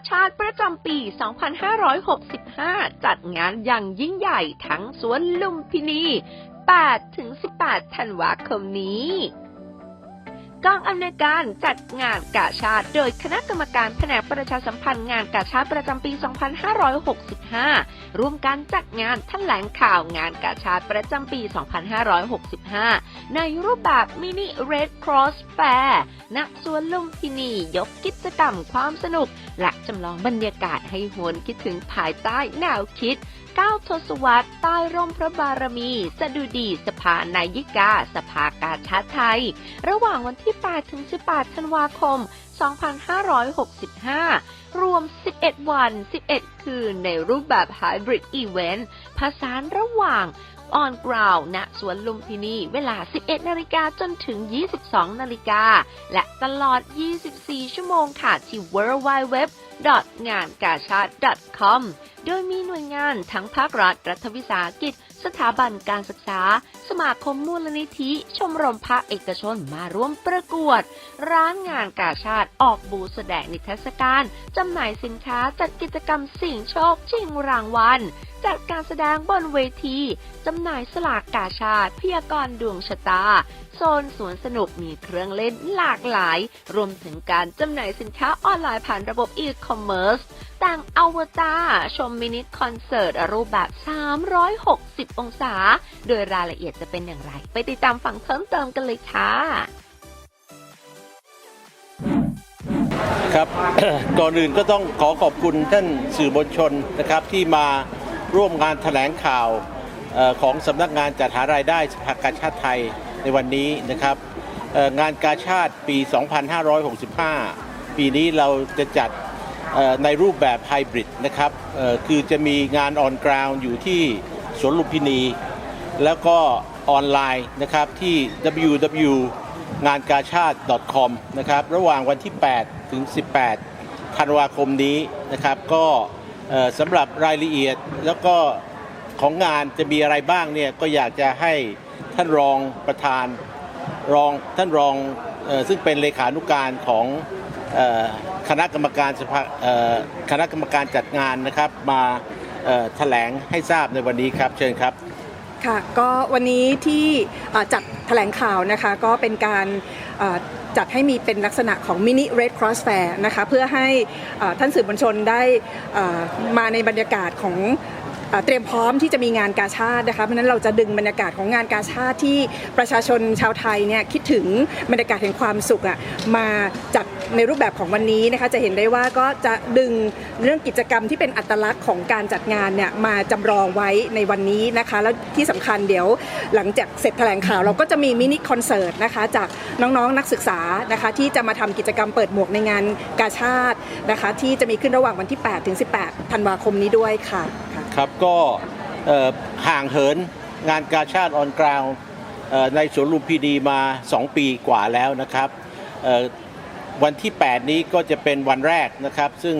าชาติประจำปี 2565 จัดงานอย่างยิ่งใหญ่ทั้งสวนลุมพินี 8-18 ธันวาคมนี้ กองอำนวยการจัดงานกาชาติ โดยคณะกรรมการแผนกประชาสัมพันธ์งานกาชาติประจำปี 2565 ร่วมกันจัดงานแถลงข่าวงานกาชาติประจำปี 2565 ในรูปแบบมินิ Red Cross Fair ณสวนลุมพินียกกิจกรรมความสนุก และจำลองบรรยากาศให้หวนคิดถึงภายใต้แนวคิด ก้าวทศวรรษใต้ร่มพระบารมีสดุดีสภานายิกา สภากาชาติไทย ระหว่างวันที่ 8 ถึง 18 ธันวาคม 2565 รวม 11 วัน 11 คืนในรูปแบบ Hybrid Event ผสานระหว่าง On Ground ณสวนลุมพินีเวลา 11 นาฬิกาจนถึง 22 นาฬิกา และตลอด 24 ชั่วโมงค่ะที่ w w w งานกาชาติ .com โดยมีหน่วยงานทั้งภาครัฐ รัฐวิสาหกิจ สถาบันการศึกษา สมาคมมูลนิธิ ชมรมภาคเอกชนมาร่วมประกวด ร้านงานกาชาติออกบูสแสดงนิทรรศการ จำหน่ายสินค้าจัดกิจกรรมสิ่งโชคชิงรางวัล จัดการแสดงบนเวทีจำหน่ายสลากกาชาติพยากรณ์ดวงชะตา โซนสวนสนุกมีเครื่องเล่นหลากหลาย รวมถึงการจำหน่ายสินค้าออนไลน์ผ่านระบบอีคอมเมิร์ซต่างอวตารชมมินิคอนเสิร์ตรูปแบบ 360 องศา โดยรายละเอียดจะเป็นอย่างไร ไปติดตามฟังเพิ่มเติมกันเลยค่ะครับ ก่อนอื่นก็ต้องขอขอบคุณท่านสื่อมวลชนนะครับที่มา ร่วมงานแถลงข่าวออของสำนักงานจัดหารายได้สภากาชาติไทยในวันนี้นะครับงานกาชาติปี 2565 ปีนี้เราจะจัดในรูปแบบไฮบริดนะครับคือจะมีงานออนกราวน์อยู่ที่สวนลุมพินี แล้วก็ออนไลน์นะครับที่ www งานกาชาติ .com นะครับระหว่างวันที่ 8 ถึง 18 ธันวาคมนี้นะครับก็ สำหรับรายละเอียดแล้วก็ของงานจะมีอะไรบ้างเนี่ยก็อยากจะให้ท่านรองประธานรองท่านรองออซึ่งเป็นเลขานุการของคณะกรรมการสภาคณะกรรมการจัดงานนะครับมาแถลงให้ทราบในวันนี้ครับเชิญครับ ค่ะก็วันนี้ที่จัดแถลงข่าวนะคะก็เป็นการจัดให้มีเป็นลักษณะของมินิ Red Cross Fair นะคะเพื่อให้ท่านสื่อมวลชนได้มาในบรรยากาศของ เตรียมพร้อมที่จะมีงานกาชาตินะคะ เพราะฉะนั้นเราจะดึงบรรยากาศของงานกาชาติที่ประชาชนชาวไทยเนี่ยคิดถึงบรรยากาศแห่งความสุขอะมาจัดในรูปแบบของวันนี้นะคะจะเห็นได้ว่าก็จะดึงเรื่องกิจกรรมที่เป็นอัตลักษณ์ของการจัดงานเนี่ยมาจำลองไว้ในวันนี้นะคะ แล้วที่สำคัญเดี๋ยวหลังจากเสร็จแถลงข่าวเราก็จะมีมินิคอนเสิร์ตนะคะจากน้องๆนักศึกษานะคะที่จะมาทำกิจกรรมเปิดหมวกในงานกาชาตินะคะที่จะมีขึ้นระหว่างวันที่ 8 ถึง 18 ธันวาคมนี้ด้วยค่ะ ครับก็ห่างเหินงานกาชาติออนกราวในสวนลุมพินีมา 2 ปีกว่าแล้วนะครับวันที่ 8 นี้ก็จะเป็นวันแรกนะครับ ซึ่ง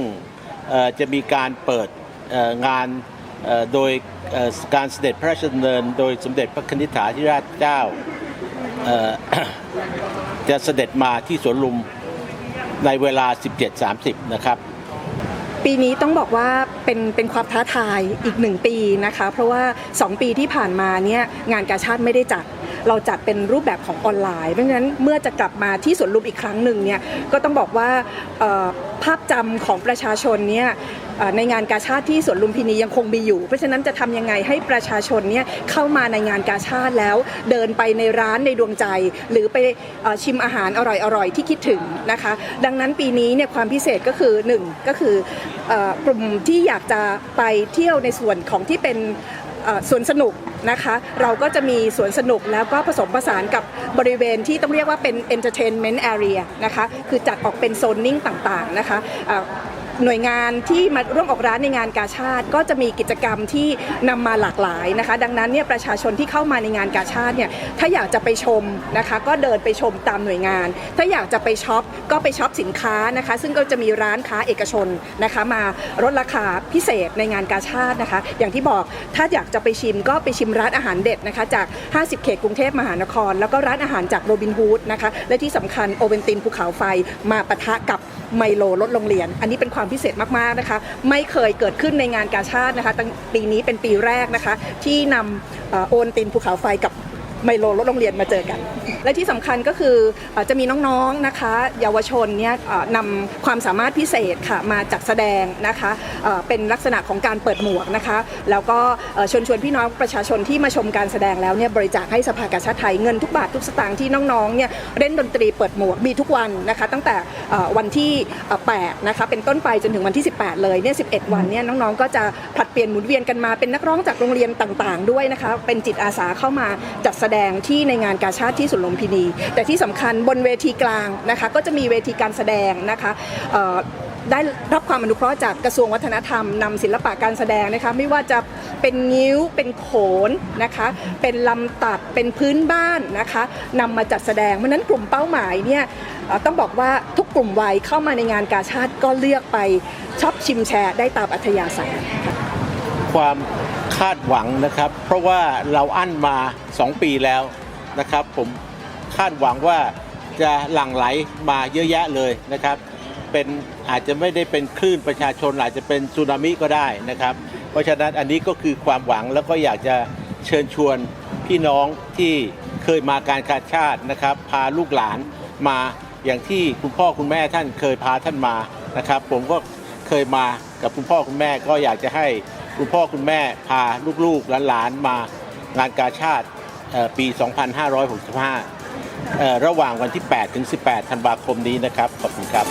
จะมีการเปิดงานโดยการเสด็จพระราชดำเนิน โดยสมเด็จพระคณิษฐาธิราชเจ้าจะเสด็จมาที่สวนลุมในเวลา 17.30 นะครับ ปีนี้ต้องบอกว่าเป็นเป็นความท้าทายอีกหนึ่งปีนะคะ เพราะว่า 2 ปีที่ผ่านมาเนี่ยงานกาชาติไม่ได้จัด เราจัดเป็นรูปแบบของออนไลน์ เพราะฉะนั้นเมื่อจะกลับมาที่สวนลุมอีกครั้งหนึ่งเนี่ยก็ต้องบอกว่าภาพจำของประชาชนเนี่ยในงานกาชาติที่สวนลุมพินียังคงมีอยู่ เพราะฉะนั้นจะทำยังไงให้ประชาชนเนี่ยเข้ามาในงานกาชาติแล้ว เดินไปในร้านในดวงใจ หรือไปอชิมอาหารอร่อยๆที่คิดถึงนะคะ ดังนั้นปีนี้เนี่ยความพิเศษก็คือหนึ่งก็คืออกลุ่มที่อยากจะไปเที่ยวในส่วนของที่เป็น สวนสนุกนะคะ เราก็จะมีสวนสนุกแล้วก็ผสมผสานกับบริเวณที่ต้องเรียกว่าเป็น entertainment area นะคะ คือจัดออกเป็นโซนนิ่งต่างๆนะคะ หน่วยงานที่มาร่วมออกร้านในงานกาชาติ ก็จะมีกิจกรรมที่นำมาหลากหลายนะคะ ดังนั้นเนี่ยประชาชนที่เข้ามาในงานกาชาติเนี่ยถ้าอยากจะไปชมนะคะ ก็เดินไปชมตามหน่วยงาน ถ้าอยากจะไปช็อปก็ไปช็อปสินค้านะคะ ซึ่งก็จะมีร้านค้าเอกชนนะคะมาลดราคาพิเศษในงานกาชาตินะคะ อย่างที่บอกถ้าอยากจะไปชิมก็ไปชิมร้านอาหารเด็ดนะคะจาก 50 เขตกรุงเทพมหานคร แล้วก็ร้านอาหารจากโรบินฮูดนะคะและที่สำคัญโอเวนตินภูเขาไฟมาปะทะกับ ไมโลลดโรงเรียน อันนี้เป็นความพิเศษมากๆนะคะ ไม่เคยเกิดขึ้นในงานกาชาตินะคะตั้งปีนี้เป็นปีแรกนะคะ ที่นำโอนตินภูเขาไฟกับ ไมโลรถโรงเรียนมาเจอกัน และที่สำคัญก็คือจะมีน้องๆนะคะ เยาวชนเนี่ยนำความสามารถพิเศษค่ะมาจัดแสดงนะคะเป็นลักษณะของการเปิดหมวกนะคะ แล้วก็เชวนชวนพี่น้องประชาชนที่มาชมการแสดงแล้วเนี่ยบริจาคให้สภากาชาติไทยเงินทุกบาททุกสตางค์ที่น้องๆเนี่ยเล่นดนตรีเปิดหมวกมีทุกวันนะคะ ตั้งแต่วันที่8นะคะเป็นต้นไปจนถึงวันที่ 18 เลยเนี่ย11 วันเนี่ยน้องๆก็จะผลัดเปลี่ยนหมุนเวียนกันมาเป็นนักร้องจากโรงเรียนต่างๆ ด้วยนะคะ เป็นจิตอาสาเข้ามาจัดแสดงที่ในงานกาชาติที่สุนลมพินี แต่ที่สำคัญบนเวทีกลางนะคะก็จะมีเวทีการแสดงนะคะได้รับความอนุเคราะห์จากกระทรวงวัฒนธรรมนำศิลปะการแสดงนะคะไม่ว่าจะเป็นงิ้วเป็นโขนนะคะเป็นลำตัดเป็นพื้นบ้านนะคะนำมาจัดแสดงเพราะนั้นกลุ่มเป้าหมายเนี่ยต้องบอกว่าทุกกลุ่มวัยเข้ามาในงานกาชาติก็เลือกไปชอบชิมแชร์ได้ตามอัธยาศัยความ คาดหวังนะครับ เพราะว่าเราอั้นมา 2 ปีแล้วนะครับ ผมคาดหวังว่าจะหลั่งไหลมาเยอะแยะเลยนะครับ เป็นอาจจะไม่ได้เป็นคลื่นประชาชนอาจจะเป็นสึนามิก็ได้นะครับ เพราะฉะนั้นอันนี้ก็คือความหวังแล้วก็อยากจะเชิญชวนพี่น้องที่เคยมาการกาชาตินะครับ พาลูกหลานมาอย่างที่คุณพ่อคุณแม่ท่านเคยพาท่านมานะครับ ผมก็เคยมากับคุณพ่อคุณแม่ก็อยากจะให้ คุณพ่อคุณแม่พาลูกๆหลานๆมางานกาชาติปี 2565 ระหว่างวันที่ 8 ถึง 18 ธันวาคมนี้นะครับ ขอบคุณครับ